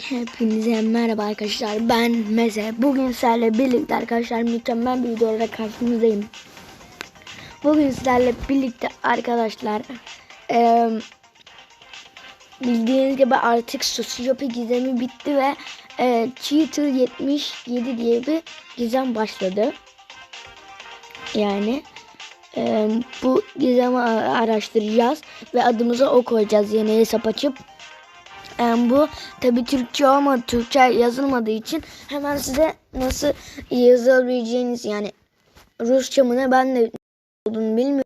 Hepinize merhaba arkadaşlar. Ben Meze. Bugün sizlerle birlikte arkadaşlar mükemmel bir videoyla karşınızdayım. Bugün sizlerle birlikte arkadaşlar eee, bildiğiniz gibi artık Sosiopi gizemi bitti ve eee Cheater 77 diye bir gizem başladı. Yani eee, bu gizemi araştıracağız ve adımıza o koyacağız yeni hesap açıp. Yani bu tabi Türkçe olmadı, Türkçe yazılmadığı için hemen size nasıl yazılabileceğiniz yani Rusça mı ne ben de olduğunu bilmiyorum.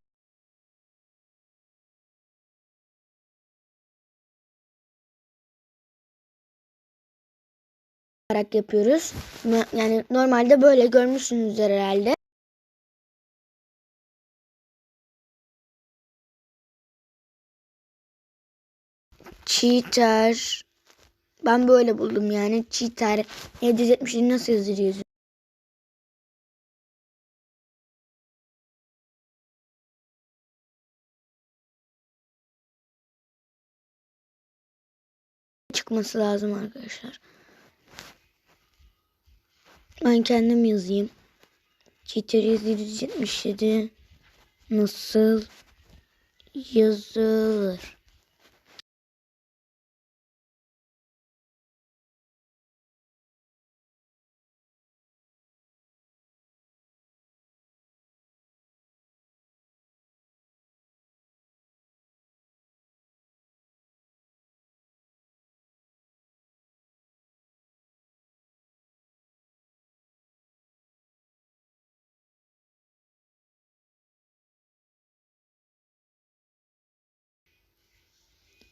yapıyoruz. Yani normalde böyle görmüşsünüzdür herhalde. Cheater. Ben böyle buldum yani. Cheater 777 nasıl yazılıyor? çıkması lazım arkadaşlar. Ben kendim yazayım. Cheater 777 nasıl yazılır?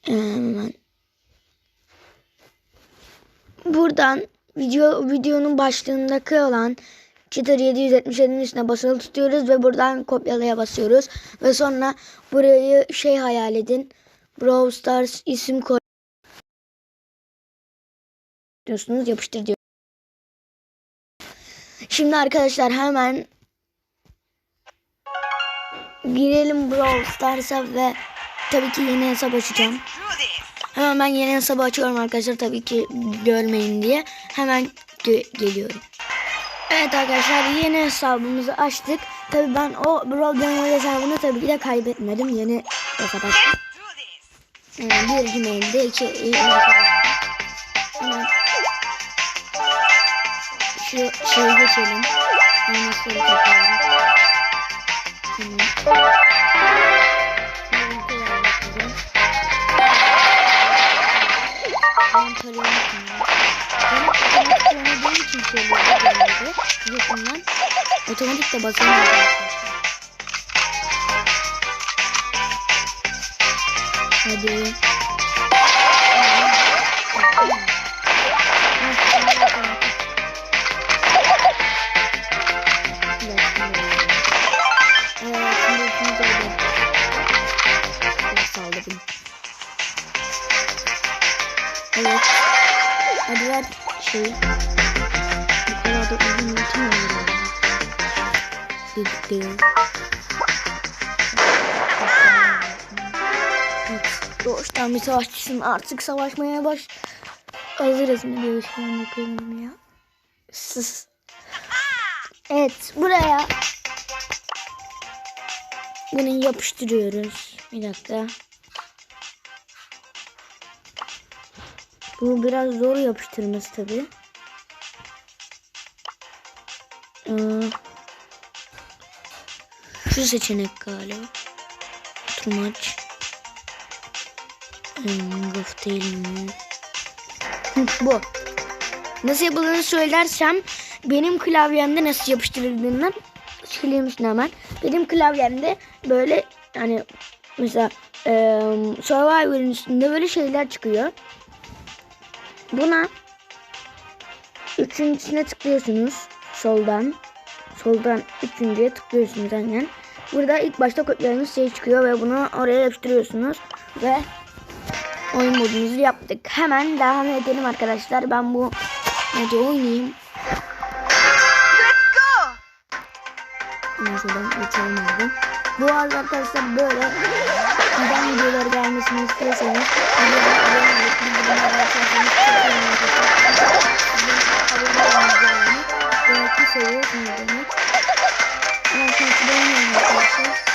Hemen. Buradan video videonun başlığındaki olan Cheater 777'nin üstüne basılı tutuyoruz ve buradan kopyalaya basıyoruz. Ve sonra burayı şey hayal edin. Brawl Stars isim koy diyorsunuz yapıştır diyor. Şimdi arkadaşlar hemen girelim Brawl Stars'a ve tabii ki yeni hesap açacağım. Hemen ben yeni hesabı açıyorum arkadaşlar tabii ki görmeyin diye. Hemen ge- geliyorum. Evet arkadaşlar yeni hesabımızı açtık. Tabii ben o Brawl Demo hesabını tabii ki de kaybetmedim. Yeni hesap açtım. Yani bir Gmail'de iki hesap. Hemen şu şeyi geçelim. Nasıl yapıyorum? Hemen. Ben tarıyorum şimdi. Benim için söylüyorum. Yakından otomatik de basamıyorum. Hadi. Bir savaşçısın. Artık savaşmaya baş... Hazırız mı diye şu ya. Sus. Evet buraya bunu yapıştırıyoruz. Bir dakika. Bu biraz zor yapıştırması tabi. Ee, şu seçenek galiba. Otomaç. Hmm, Bu. Nasıl yapıldığını söylersem benim klavyemde nasıl yapıştırıldığını söyleyeyim şimdi hemen. Benim klavyemde böyle hani mesela e, Survivor'ın üstünde böyle şeyler çıkıyor. Buna üçüncüsüne tıklıyorsunuz soldan. Soldan üçüncüye tıklıyorsunuz aynen. Burada ilk başta kodlarınız şey çıkıyor ve bunu oraya yapıştırıyorsunuz ve oyun modumuzu yaptık. Hemen devam edelim arkadaşlar. Ben bu modu oynayayım. Şuradan geçelim abi. Bu arada arkadaşlar böyle giden videolar gelmesini istiyorsanız Belki seviyorsunuz şey demek. Ama şimdi ben arkadaşlar.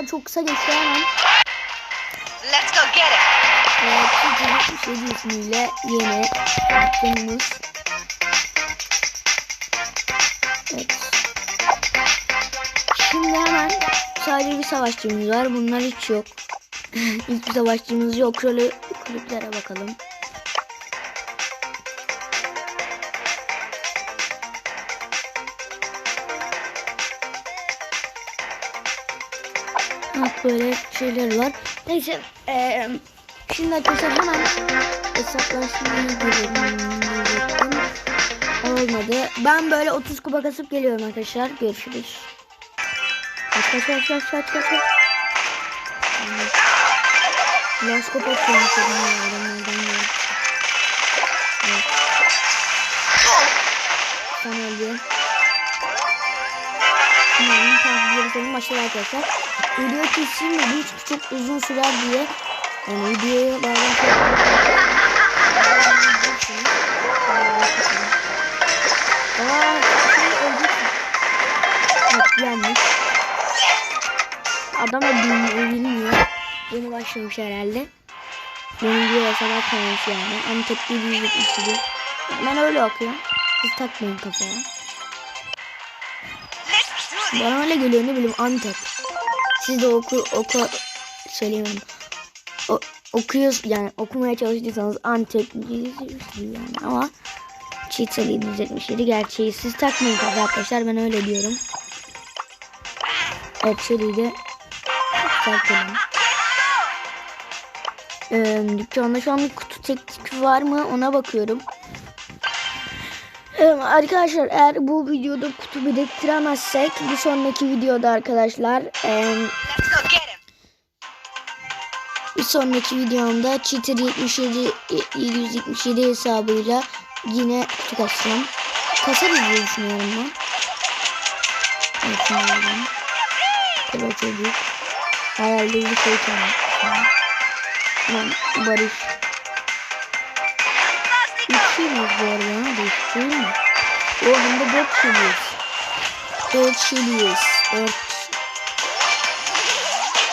Arkadaşlar. Çok kısa geçti hemen. Let's go get it. Evet, ismiyle yeni yaptığımız. Evet. Şimdi hemen sadece bir savaşçımız var. Bunlar hiç yok. Hiçbir savaşçımız yok. Şöyle kulüplere bakalım. Böyle şeyler var. Neyse. eee şimdi arkadaşlar hemen hesaplaşmaya girelim. Olmadı. Ben böyle 30 kupa kasıp geliyorum arkadaşlar. Görüşürüz. Kaç kaç kaç. Las kupa. Evet. Sen öldü. Umarım takipleri senin başladı arkadaşlar. Video kesin de hiç çok uzun sürer diye yani videoyu bazen Aa, şimdi öldürsün. Evet, yenmiş. Adam da bilmiyor, bilmiyor. Yeni başlamış herhalde. Benim diyor sabah koymuş yani. Ama tepki büyüyecek işi Ben öyle okuyorum. Siz takmayın kafaya. Bana öyle geliyor ne bileyim Antep. Siz de oku oku söyleyemem. O, okuyoruz yani okumaya çalıştıysanız Antep yani ama Çiğiteli 177 gerçeği siz takmayın kafa arkadaşlar ben öyle diyorum. Evet şöyle de yükseltelim. Ee, dükkanda şu an kutu teklif var mı ona bakıyorum. Ee, arkadaşlar eğer bu videoda kutu biriktiremezsek bir sonraki videoda arkadaşlar e, bir sonraki videomda Cheater 77 777 hesabıyla yine kutu kasacağım. Kasarız diye düşünüyorum ben. Evet. Kaba çocuk. Herhalde bir şey. Lan Barış. Şeyimiz bu arada ha değil, değil mi? O bunda dört şeyiz. Dört şeyiz. Dört.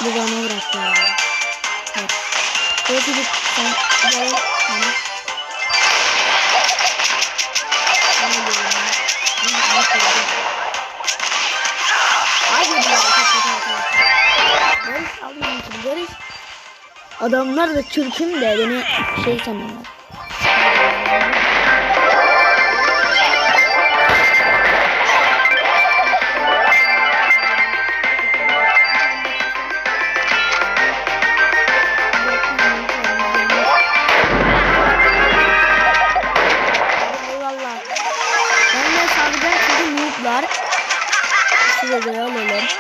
Bu bana bıraktı herhalde. Evet. Dört. Hani. Ya? Almayın şimdi, Barış. Adamlar da Türk'üm de beni şey sanıyorlar. English.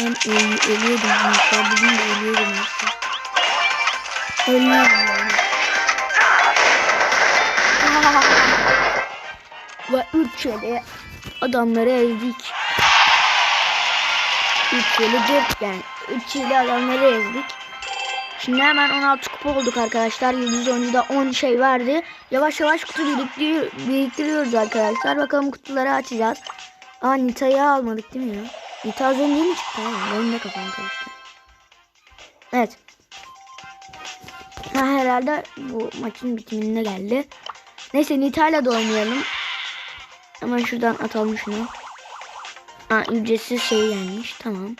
Ben öl ölüyordum. Nooblar bugün de ölüyordum. işte. Ölüyordum yani. Ve üç şöyle adamları ezdik. Üç şöyle dört yani. Üç şöyle adamları ezdik. Şimdi hemen 16 kupa olduk arkadaşlar. Yıldız oyuncuda 10 şey verdi. Yavaş yavaş kutu biriktiriyor, biriktiriyoruz arkadaşlar. Bakalım kutuları açacağız. Aa Nita'yı almadık değil mi ya? Nita az önce mi çıktı? abi? Benim de kafam karıştı. Evet. Ha, herhalde bu maçın bitimine geldi. Neyse Nita'yla da oynayalım. Hemen şuradan atalım şunu. Aa, ücretsiz şey gelmiş. Tamam.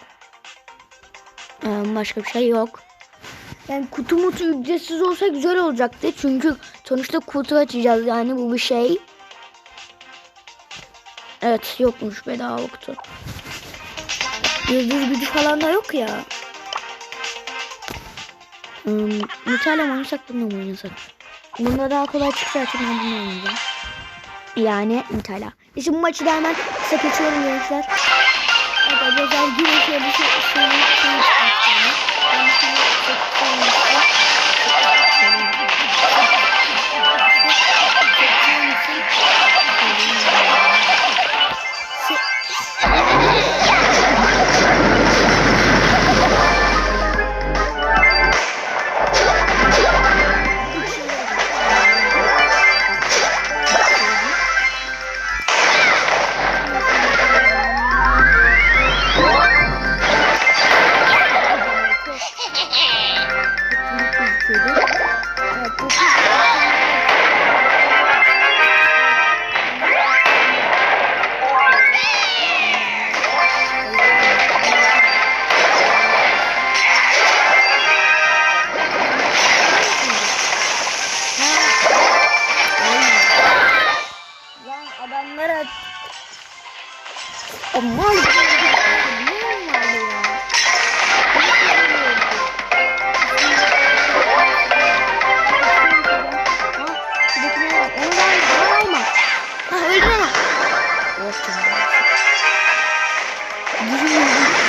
Ee, başka bir şey yok. Yani kutu mutu ücretsiz olsa güzel olacaktı. Çünkü sonuçta kutu açacağız yani bu bir şey. Evet yokmuş bedava yoktu. Yıldız gücü falan da yok ya. Hmm, Nutella mı oynasak bununla oynasak? Bunda daha kolay çıkacak çünkü ben bununla oynayacağım. Yani Nutella. İşte bu maçı da hemen kısa geçiyorum gençler. Evet özel gün şöyle bir şey Thank you. Thank you.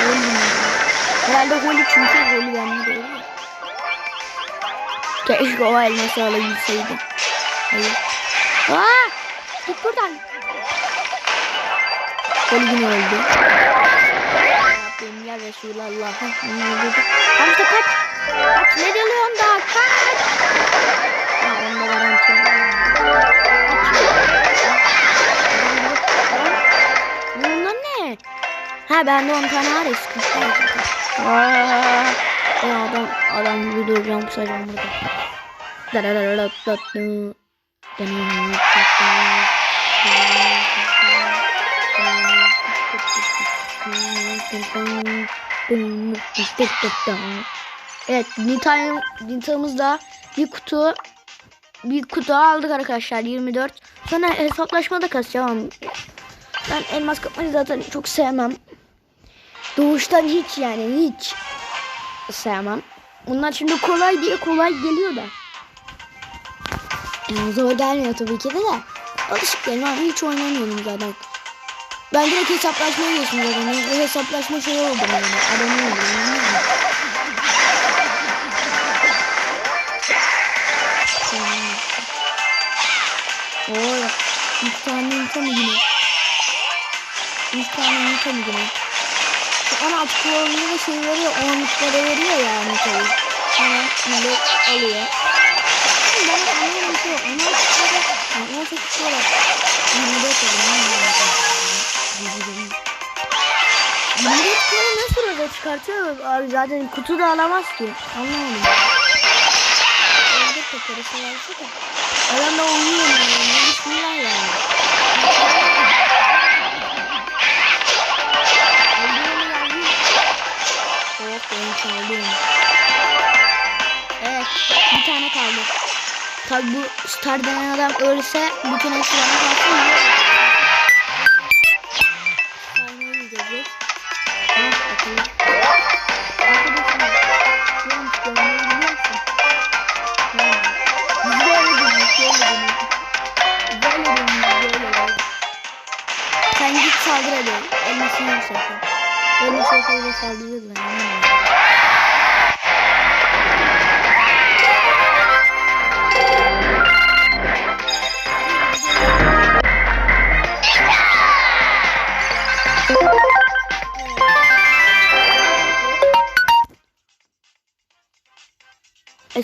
Şimdi Herhalde Holly çünkü Holly bende doğru. Keşke o elması alabilseydim. Hayır. Aa! Git buradan. Holly yine öldü. Rabbim ya Resulallah. Hamza kaç. Kaç ne diyorsun daha kaç. Ya onda garanti Ha bende 10 tane var. Aa, Ya adam adam duracağım kusacağım burada. Darararatatı. Evet, Nita'nın Nita'mızda bir kutu bir kutu aldık arkadaşlar 24. Sonra hesaplaşmada kasacağım. Ben elmas kapmayı zaten çok sevmem. Doğuştan hiç yani hiç sevmem. Bunlar şimdi kolay diye kolay geliyor da. Yani zor gelmiyor tabii ki de de. Alışık değilim hiç oynamıyorum zaten. Ben direkt hesaplaşmaya geçtim zaten. Yani hesaplaşma şey oldu yani. Adamı öldürdüm. Oo, bir tane insan mı yine? Bir tane insan mı yine? Şu 16 kullanımda da şey veriyor, 13'lere veriyor yani tabii. Hemen millet alıyor. Ben anlamadım ki 16'lara, yani 18'lere, 24 Millet bunu ne sırada çıkartıyor abi zaten kutu da alamaz ki. Anlamadım. Elbette parası varsa da. Adam da oynuyor yani. Bismillah yani. Tabi bu star denen adam ölse bütün bana kalsın.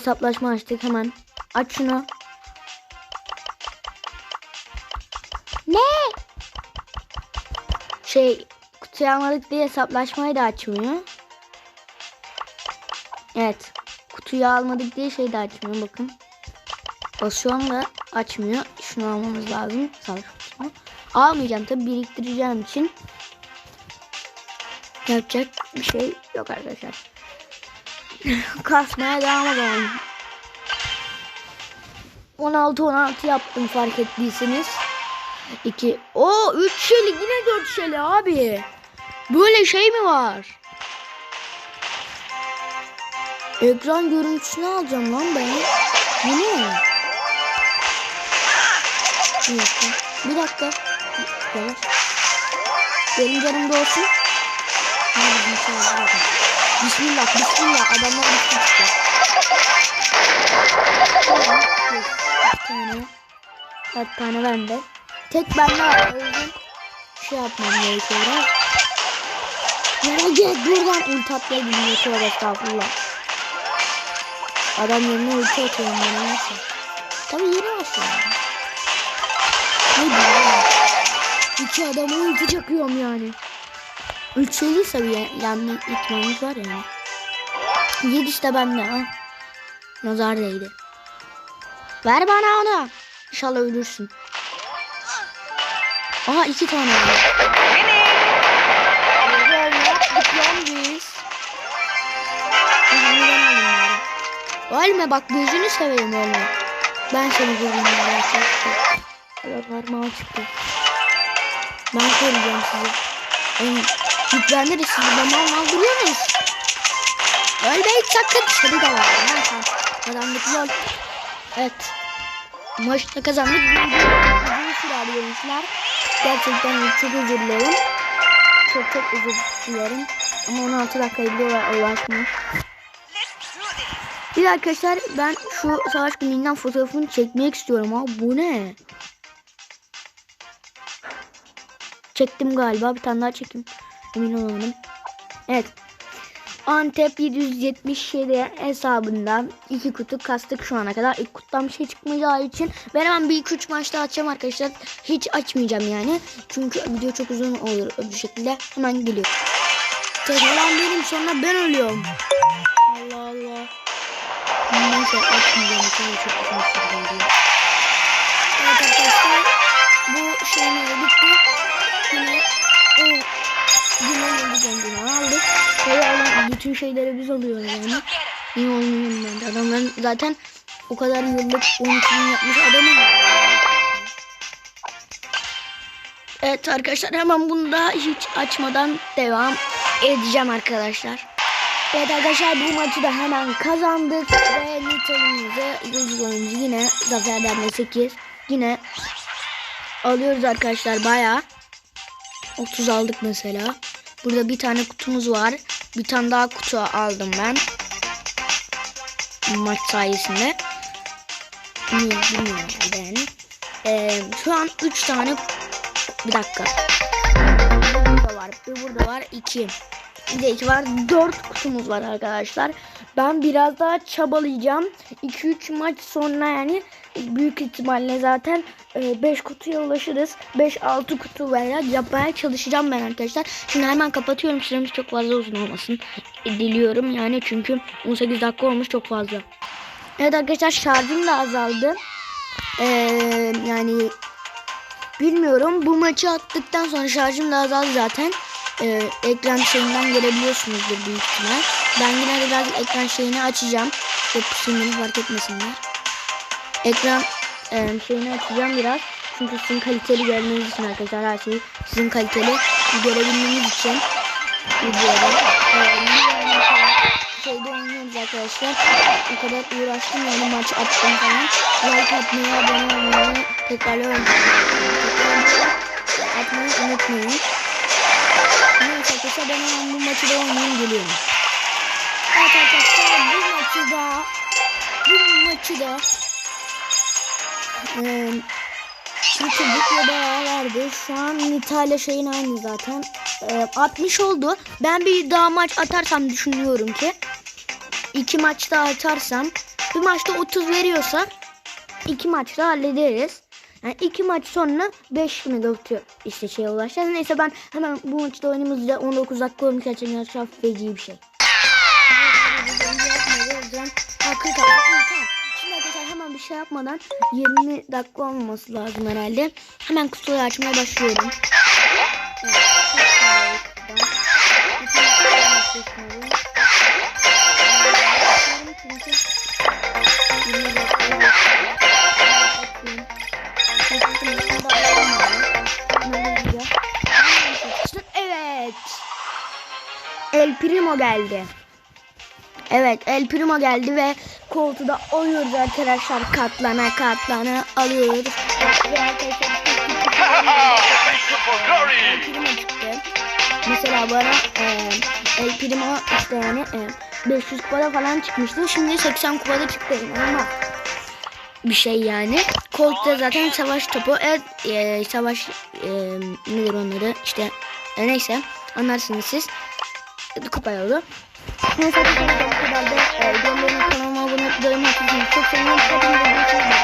Hesaplaşma açtık hemen. Aç şunu. Ne? Şey kutuyu almadık diye hesaplaşmayı da açmıyor. Evet. Kutuyu almadık diye şey de açmıyor bakın. Basıyorum da açmıyor. Şunu almamız lazım. Savaş. Almayacağım tabi biriktireceğim için. Yapacak bir şey yok arkadaşlar. Kasmaya devam edelim. 16-16 yaptım fark ettiyseniz. 2. O 3 şeli yine 4 şeli abi. Böyle şey mi var? Ekran görüntüsünü alacağım lan ben. Bu ne? Bir dakika. Bir dakika. Yavaş. Benim canım da olsun. Hadi bir şey oldu. Bismillah, bismillah. Adamlar bitti işte. Bir tane. Dört tane bende. Tek bende var. Şey yapmam gerekiyor. Ya gel buradan ulti atlayabiliyor. Tövbe estağfurullah. Adam yerine ulti atıyorum bana neyse. Tabii yeni başlıyorum. Ne diyor? İki adama ulti çakıyorum yani. Ölçülüyse bir ihtimalimiz var yani. Yedi işte bende ha. Nazar değdi. Ver bana onu. İnşallah ölürsün. Aha iki tane var. Ölme bak gözünü seveyim ölme. Ben seni göreyim ya. Evet parmağı çıktı. Ben sizi. Oğlum, Sizi de mal mal duruyorsunuz. Ölmeyin sakın. Seni de var. Sen. Kazandık lol. Evet. Maçta kazandık. Uzun süre arıyormuşlar. Gerçekten çok özür dilerim. Çok çok özür dilerim. Ama 16 dakika bile ulaşmış. Bir arkadaşlar ben şu savaş günlüğünden fotoğrafını çekmek istiyorum ama bu ne? Çektim galiba bir tane daha çekeyim. Emin olamadım. Evet. Antep 777 hesabından iki kutu kastık şu ana kadar. İlk kutudan bir şey çıkmayacağı için ben hemen bir iki üç maçta açacağım arkadaşlar. Hiç açmayacağım yani. Çünkü video çok uzun olur bu şekilde. Hemen geliyor. Tekrardan benim sonra ben ölüyorum. Allah Allah. Neyse açmayacağım. Sana çok uzun sürdüm diye. Evet arkadaşlar. Bu şeyimiz bitti. Yine yine yıldız öncünü aldık. Böyle alan bütün şeyleri biz alıyoruz yani. Niye olmuyor ben de. Adamların zaten o kadar yıllık 12 bin yapmış adamın. Evet arkadaşlar hemen bunu da hiç açmadan devam edeceğim arkadaşlar. Evet arkadaşlar bu maçı da hemen kazandık ve Nital'ımızı yıldız oyuncu yine Zafer Derneği 8 yine alıyoruz arkadaşlar bayağı. 30 aldık mesela. Burada bir tane kutumuz var. Bir tane daha kutu aldım ben. Maç sayesinde. Bilmiyorum, yani. Ee, şu an 3 tane bir dakika. Burada var. Bir burada var. 2. Bir de 2 var. 4 kutumuz var arkadaşlar. Ben biraz daha çabalayacağım. 2-3 maç sonra yani büyük ihtimalle zaten 5 kutuya ulaşırız. 5-6 kutu veya yapmaya çalışacağım ben arkadaşlar. Şimdi hemen kapatıyorum. Süremiz çok fazla uzun olmasın. E, Diliyorum yani çünkü 18 dakika olmuş çok fazla. Evet arkadaşlar şarjım da azaldı. Ee, yani bilmiyorum. Bu maçı attıktan sonra şarjım da azaldı zaten. Ee, ekran şeyinden görebiliyorsunuzdur büyük ihtimal. Ben yine de biraz ekran şeyini açacağım. Yok fark etmesinler. Ekran e, şeyini açacağım biraz. Çünkü sizin kaliteli görmeniz için arkadaşlar her şeyi sizin kaliteli görebilmeniz için videoda. Ee, şeyde oynuyoruz arkadaşlar. O kadar uğraştım yani maç attım falan. Like atmayı, abone olmayı tekrarlıyorum. Tekrar atmayı unutmayın. Neyse arkadaşlar ben hemen bu maçı da oynayayım geliyorum. Evet arkadaşlar bu maçı da bu maçı da eee YouTube'da beraberdi. Şu an Nita şeyin aynı zaten. Eee, 60 oldu. Ben bir daha maç atarsam düşünüyorum ki. iki maç daha atarsam bir maçta 30 veriyorsa iki maçta hallederiz. Yani iki maç sonra 5 mi dörtü işte şeye ulaşacağız. Neyse ben hemen bu maçta oynayımızda 19 dakika olmuş gerçekten arkadaşlar feci bir şey. Ha, 40 dakika. Bir şey yapmadan 20 dakika olmaması lazım herhalde. Hemen kutuyu açmaya başlıyorum. Evet, çok güzel kutudan. Bütün kutuları açıyorum. Çünkü 20 dakika yok. Bakayım. Çektim, şunu da alayım ben. Ne olacak? Evet. El Primo geldi. Evet El Primo geldi ve koltuğu alıyoruz arkadaşlar. Katlana katlana alıyoruz. Ve arkadaşlar. Mesela bana e, El Primo işte yani e, 500 kupada falan çıkmıştı. Şimdi 80 kupada çıktı. İnanılmaz bir şey yani. Da zaten savaş topu. Evet e, savaş e, nedir onları işte e, neyse anlarsınız siz. Kupa yolu. Neyse arkadaşlar bu kadar da e, kanalıma abone olup yorum atmayı çok sevinirim. Hepinize görüşürüz.